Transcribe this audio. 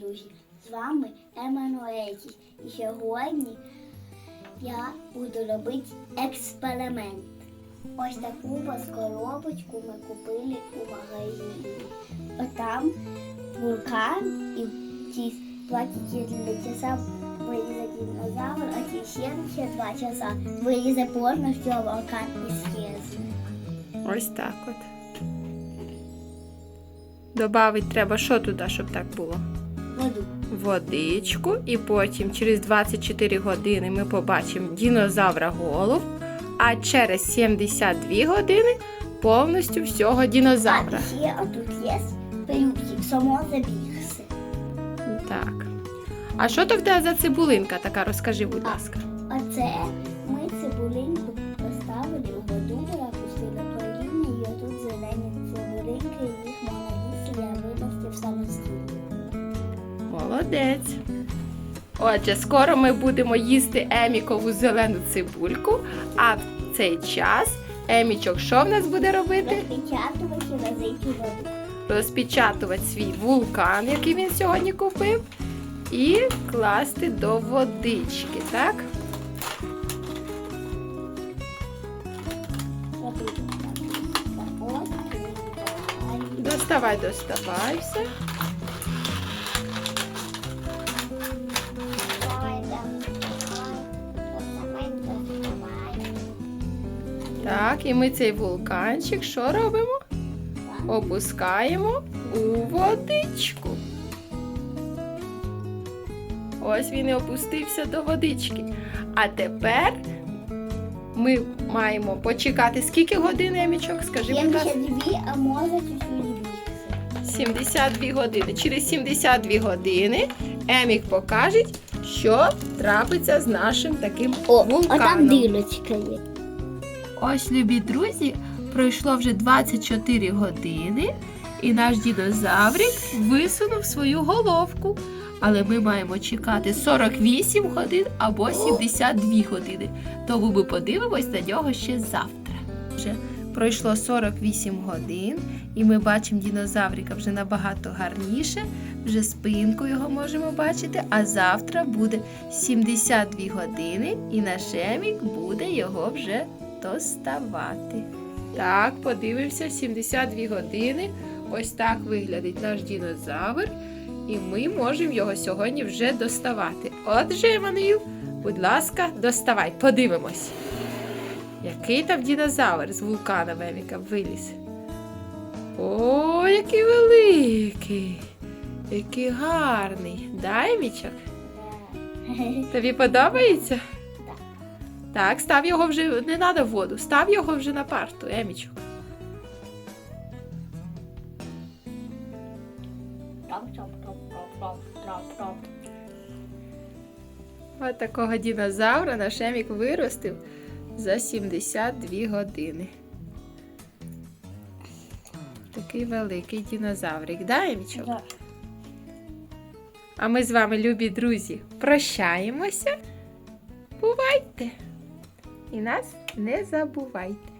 друзі! З вами Еммануеті. І сьогодні я буду робити експеримент. Ось таку ось коробочку ми купили у магазині. Отам вулкан і ті 24 часа вилізе динозавр, а ті 72 часа вилізе повністю вулкан і схезне. Ось так от. Добавить треба що туди, щоб так було? Воду. Водичку, і потім через 24 години ми побачимо дінозавра голов, а через 72 години повністю всього дінозавра. А ще отут є пилюпчик, само забігся. Так. А що то в тебе за цибулинка така? Розкажи, будь ласка. Оце Молодець. Отже, скоро ми будемо їсти емікову зелену цибульку, а в цей час емічок що в нас буде робити? Розпечатувати воду. Розпечатувати свій вулкан, який він сьогодні купив, і класти до водички, так? Доставай, доставай все. Так, і ми цей вулканчик що робимо? Опускаємо у водичку. Ось він і опустився до водички. А тепер ми маємо почекати скільки годин, Емічок? Скажи, будь ласка. 72, а може чуть-чуть 72 години. Через 72 години Емік покаже, що трапиться з нашим таким вулканом. дирочка є. Ось, любі друзі, пройшло вже 24 години, і наш дінозаврик висунув свою головку. Але ми маємо чекати 48 годин або 72 години. Тому ми подивимось на нього ще завтра. Вже пройшло 48 годин, і ми бачимо дінозаврика вже набагато гарніше. Вже спинку його можемо бачити. А завтра буде 72 години, і наш Емік буде його вже доставати. Так, подивився 72 години. Ось так виглядить наш дінозавр. І ми можемо його сьогодні вже доставати. Отже, Еммануїл, будь ласка, доставай, подивимось. Який там дінозавр з вулкана Еміка виліз. О, який великий! Який гарний. Дай мічок. Тобі подобається? Так, став його вже не треба в воду, став його вже на парту, Емічок. Ось такого динозавра наш Емік виростив за 72 години. Такий великий динозаврик, да, Емічок? Да. А ми з вами, любі друзі, прощаємося. Бувайте! І нас не забувайте.